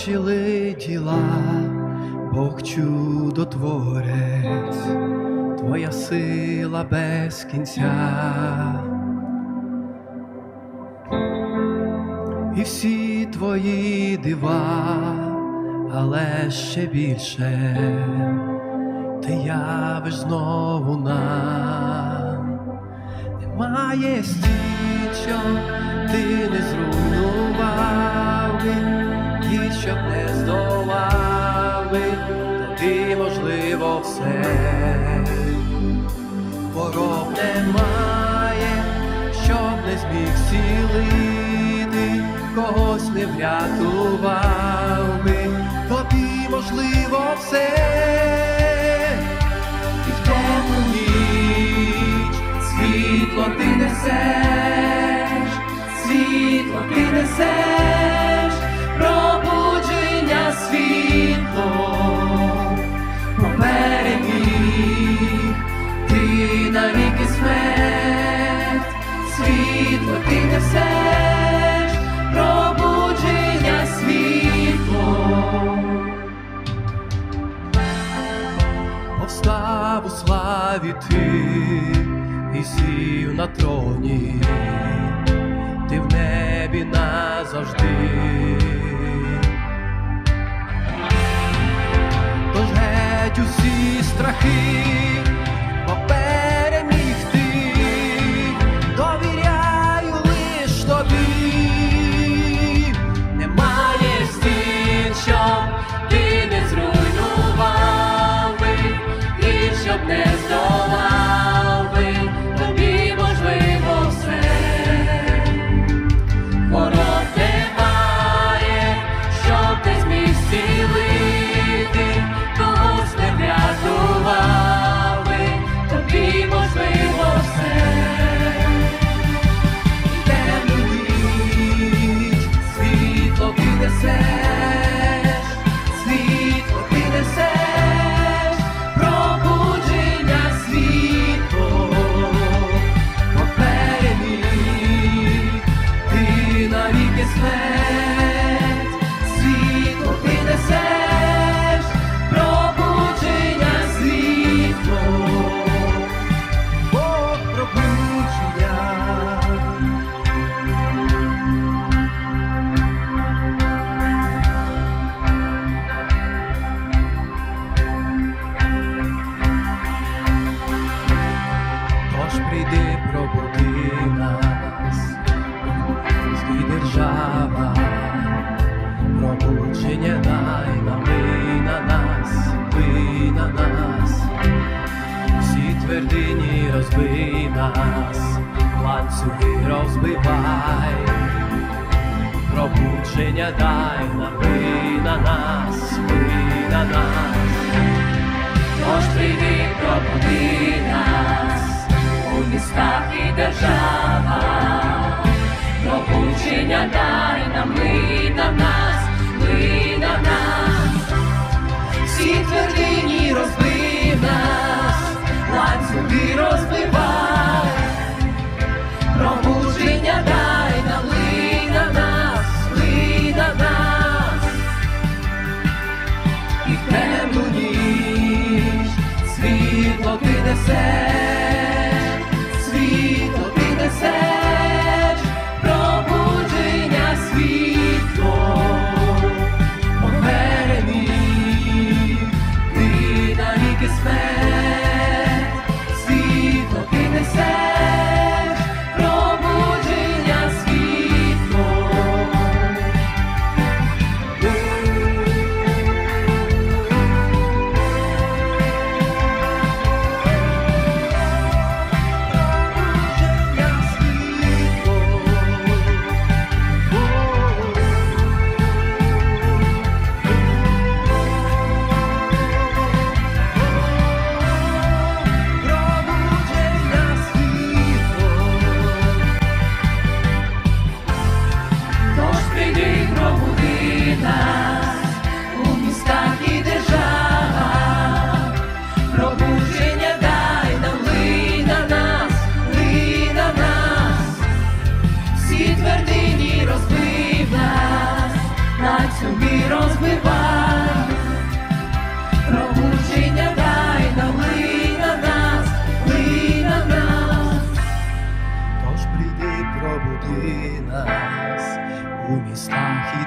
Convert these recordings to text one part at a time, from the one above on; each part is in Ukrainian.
бачили діла, Бог чудотворець, Твоя сила без кінця. І всі твої дива, але ще більше ти явиш знову нам. Немає стін, що ти не зруйнував щоб не здолали, би, тобі можливо все. хвороб немає, щоб не зміг зцілити, когось не врятував би, тобі можливо все. Світло, попереміг, ти навіки смерть, світло ти несеш, пробудження світло. Повстав славі ти і сів на троні, ти в небі назавжди. Усі страхи твердині розбий нас, ланцюги розбивай, пробудження дай нам, бий на нас, бий на нас. Тож прийди, пробуди нас у містах і державах, розбивай, пробудження дай нам, на нас, ми на нас. і в темну ніч світло ти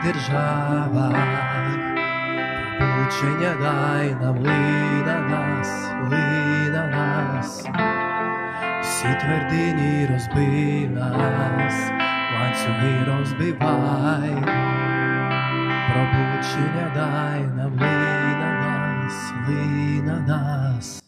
державах. Пробудження дай нам ли на нас, ли на нас, всі твердині розбий нас, ланцюги розбивай, пробудження дай нам ли на нас, ли на нас.